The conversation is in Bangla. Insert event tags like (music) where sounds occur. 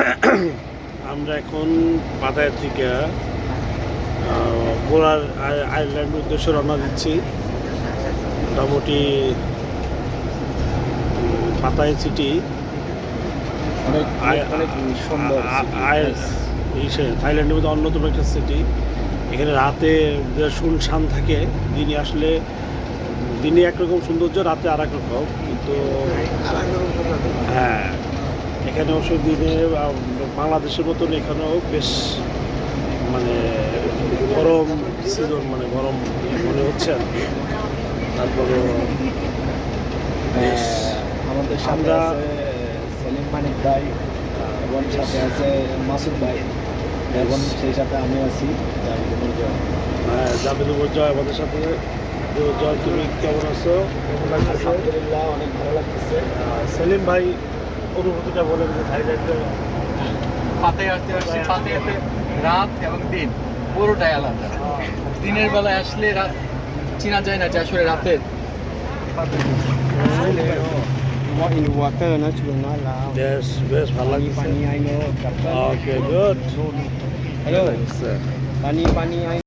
(coughs) আমরা এখন পাতায় থেকে গোড়ার আইল্যান্ড উদ্দেশ্যে রওনা দিচ্ছি। মোটামুটি পাতায় সিটি থাইল্যান্ডের মধ্যে অন্যতম একটা সিটি এখানে রাতে যে শুনশান থাকে দিনে আসলে দিনে একরকম সৌন্দর্য রাতে আর এক রকম। কিন্তু এখানে অবশ্য দিনে বাংলাদেশের মতন এখানেও বেশ মানে গরম সিজন মানে গরম মনে হচ্ছে আর কি। তারপরে আমাদের আছে সেলিম মানিক ভাই এবং সাথে আছে মাসুদ ভাই এবং সেই সাথে আমি আছি জয়। হ্যাঁ জামিদুল জয় আমাদের সাথে জয় তুমি কেমন আছো? আলহামদুলিল্লাহ অনেক ভালো লাগতেছে। সেলিম ভাই অনুভূতিটা বলেন যে থাইল্যান্ডে পাতায় আসতে আসছে পাতায়াতে রাত এবং দিন পুরোটাই আলাদা। দিনের বেলায় আসলে রাত চেনা যায় না যে আসলে রাতের in water pani pani I know hello pani pani I